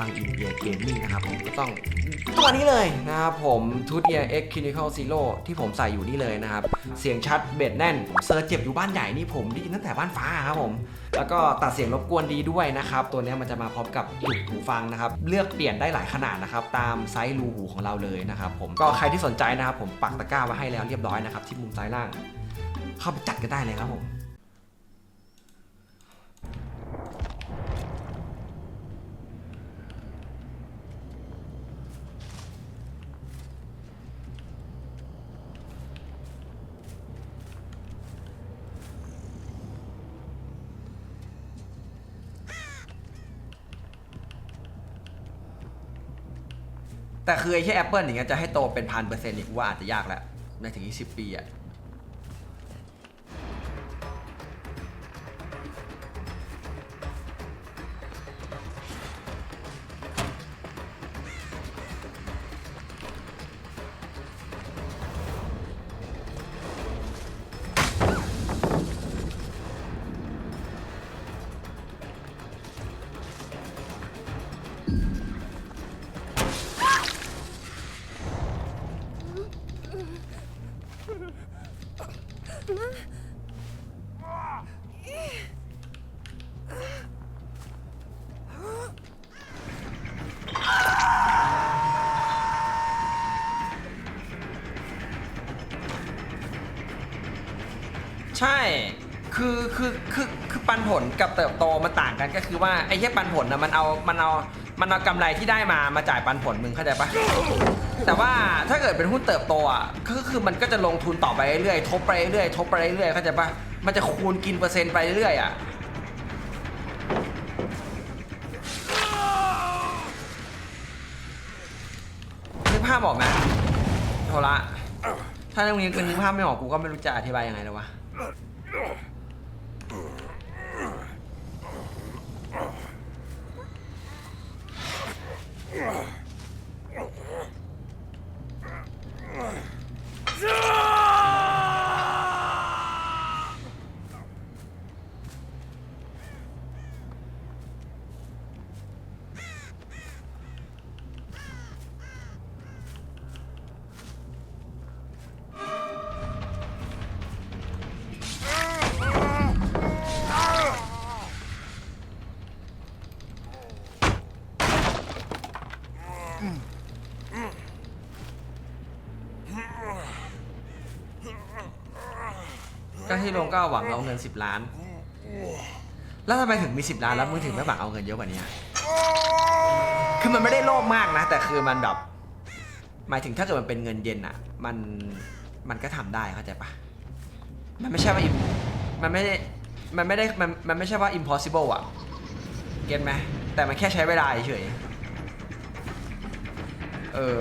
ฟัง in ear gaming นะครับผมก็ต้องตัวนี้เลยนะครับผมทูดเ ear x clinical zero ที่ผมใส่อยู่นี่เลยนะครับ เสียงชัดเบสแน่นเซิร์ชเจ็บอยู่บ้านใหญ่นี่ผมได้ยินตั้งแต่บ้านฟ้าครับผม แล้วก็ตัดเสียงรบกวนดีด้วยนะครับ ตัวนี้มันจะมาพร้อมกับจุดหูฟังนะครับ เลือกเปลี่ยนได้หลายขนาดนะครับ ตามไซส์รูหูของเราเลยนะครับผมก็ใครที่สนใจนะครับผมปักตะกร้าไว้ให้แล้วเรียบร้อยนะครับที่มุมซ้ายล่าง เข้าไปจัดกันได้เลยครับผม แต่คือไอ้แค่แอปเปิลอย่างเงี้ยจะให้โตเป็นพันเปอร์เซ็นต์อีกว่าอาจจะยากแหละในถึงอีกสิปีอะ ใช่ คือ คือ คือ คือปันผลกับเติบโตมันต่างกันก็คือว่าไอ้แค่ปันผลนะมันเอา มันเอา มันเอากำไรที่ได้มามาจ่ายปันผลมึงเข้าใจปะ แต่ว่าถ้าเกิดเป็นหุ้นเติบโตอะก็คือมันก็จะลงทุนต่อไปเรื่อยๆทบไปเรื่อยๆทบไปเรื่อยๆเข้าใจปะมันจะคูณกินเปอร์เซ็นต์ไปเรื่อยๆอะนึกภาพออกนะโทระถ้าตรงนี้กูนึกภาพไม่ออกกูก็ไม่รู้จะอธิบายยังไงแล้ววะ ที่ลงก็หวังเอาเงิน 10 ล้าน แล้วทำไมถึงมี 10 ล้านแล้วมึงถึงไม่หวังเอาเงินเยอะกว่านี้อะคือมันไม่ได้โลภมากนะ แต่คือมันแบบหมายถึงถ้าเกิดมันเป็นเงินเย็นอะมันมันก็ทำได้เข้าใจปะมันไม่ใช่ว่า im- มันไม่ได้มันไม่ได้มันมันไม่ใช่ว่า impossible อะเก็ตไหมแต่มันแค่ใช้เวลาเฉยๆเออ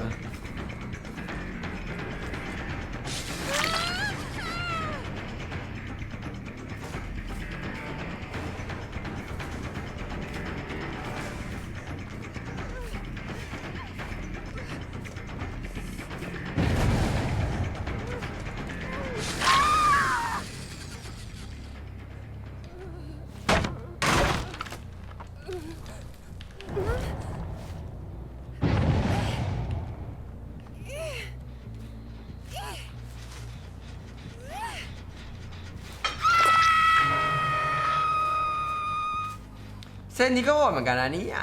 ส้นนี้ก็โหดเหมือนกันนะเนี่ย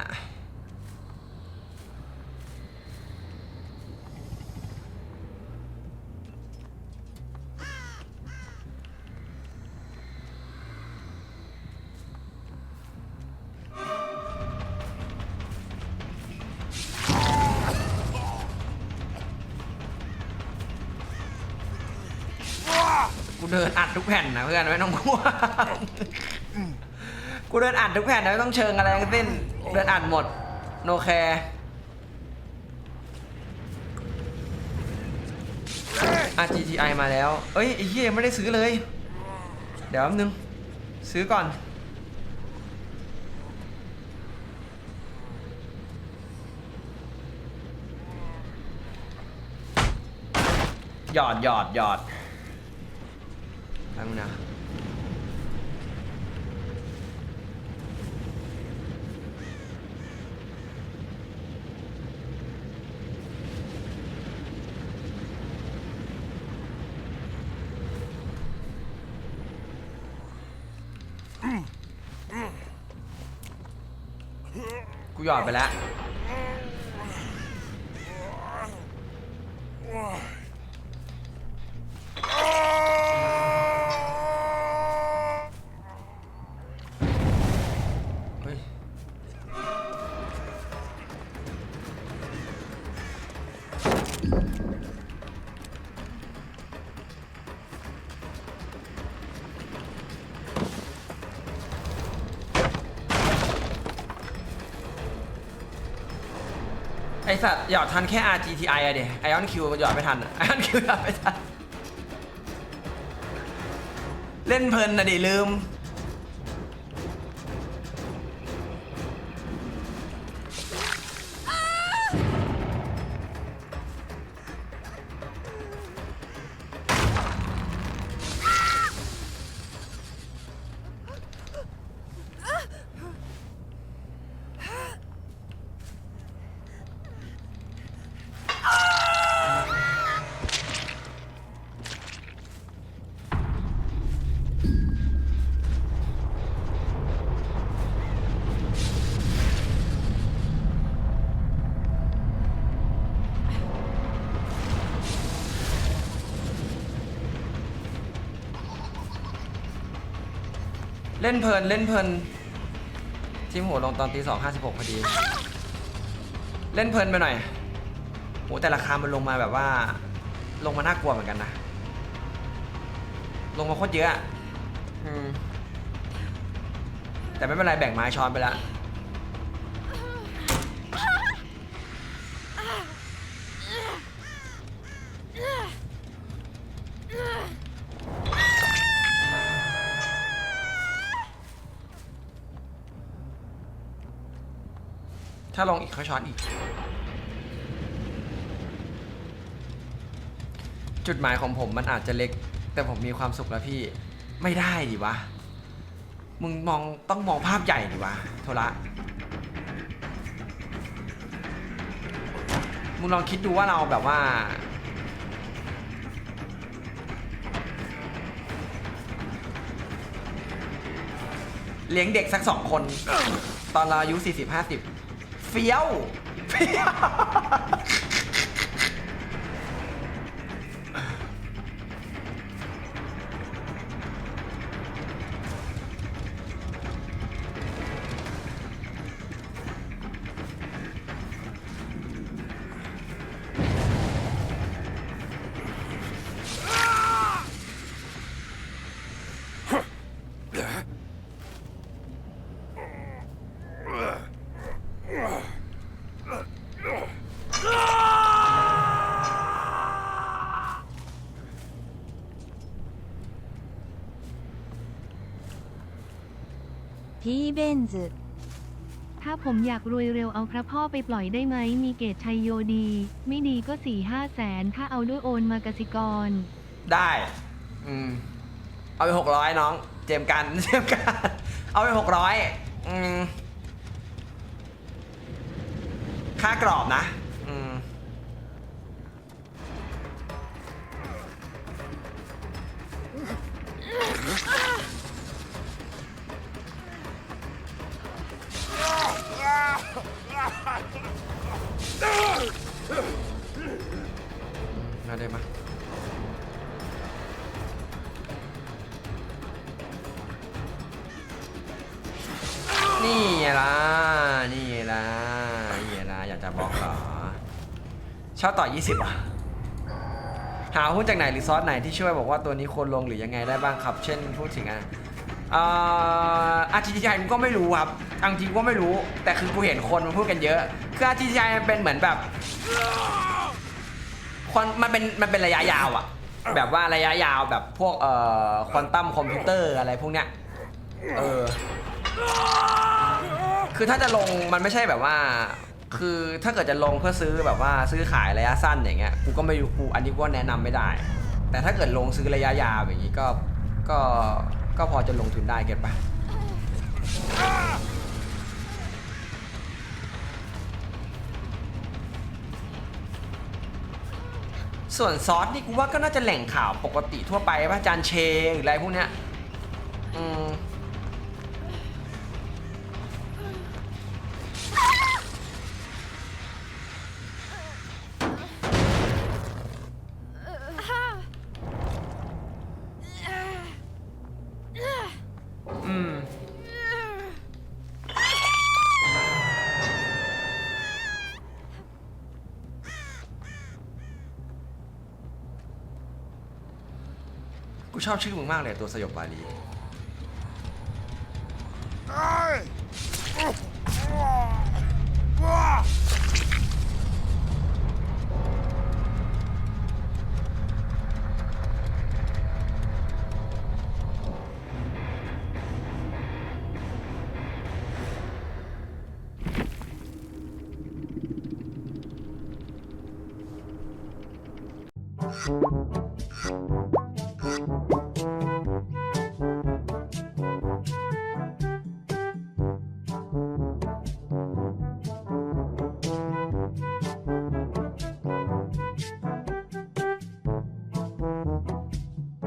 กูเดินอัดทุกแผ่นนะเพื่อนไม่ต้องกลัว กูเดินอัดทุกแผ่นนะไม่ต้องเชิงอะไรทั้งสิ้นเดินอัดหมด โนแคร์ RGTI มาแล้ว เอ้ยไอ้เหี้ยยังไม่ได้ซื้อเลย เดี๋ยวแป๊บนึง ซื้อก่อน หยอดหยอดหยอดตั้งนะ กู หยอดไปแล้ว ไอสัตว์หยอดทันแค่ RGTI อะเดี๋ยไอออนคิวหยอดไม่ทันไอออนคิวหยอดไม่ทัน เล่นเพลินนะดิลืม เล่นเพลินเล่นเพลินทีมหัวลงตอนตีสองห้าสิบหกพอดี เล่นเพลินไปหน่อยโหแต่ราคามันลงมาแบบว่า ลงมาน่ากลัวเหมือนกันนะ ลงมาโคตรเยอะอะอืมแต่ไม่เป็นไรแบ่งไม้ช้อนไปแล้ว ถ้าลองอีกค่อยช้อนอีก จุดหมายของผมมันอาจจะเล็ก แต่ผมมีความสุขแล้วพี่ ไม่ได้ดิวะ มึงมองต้องมองภาพใหญ่ดิวะโทระมึงลองคิดดูว่าเราแบบว่า เลี้ยงเด็กสักสองคน ตอนเราอายุสี่สิบห้าสิบ เฟี้ยวเฟี้ยว เบนซ์ถ้าผมอยากรวยเร็วเอาพระพ่อไปปล่อยได้ไหม มีเกตชัยโยดี ไม่ดีก็สี่ห้าแสน ถ้าเอาด้วยโอนมากสิกร ได้ อืม เอาไปหกร้อยน้อง เจมกัน เจมกัน เอาไปหกร้อยอืม ค่ากรอบนะ ไงล่ะ นี่ไงล่ะ นี่ไงล่ะ อยากจะบอกเหรอ เช่าต่อ 20อะ หาหุ้นจากไหนหรือซอสไหนที่ช่วยบอกว่าตัวนี้ควรลงหรือยังไงได้บ้างครับ เช่นพูดถึงอะอ่อ RTTI กูก็ไม่รู้ครับอังจริงก็ไม่รู้ แต่คือกูเห็นคนมันพูดกันเยอะ คือ RTTI มันเป็นเหมือนแบบคนมันเป็นมันเป็นระยะยาวอะแบบว่าระยะยาวแบบพวกเอ่อควอนตัมคอมพิวเตอร์อะไรพวกเนี้ย เออ คือถ้าจะลงมันไม่ใช่แบบว่า คือถ้าเกิดจะลงเพื่อซื้อแบบว่าซื้อขายระยะสั้นอย่างเงี้ยกูก็ไม่กูอันนี้ก็แนะนำไม่ได้ แต่ถ้าเกิดลงซื้อระยะยาวอย่างงี้ก็ก็ก็พอจะลงทุนได้เก็ตปะส่วนซอสนี่กูว่าก็น่าจะแหล่งข่าวปกติทั่วไปป่ะจานเชหรืออะไรพวกเนี้ยอืม ชอบชื่อมึงมากเลยตัวสยบบาลี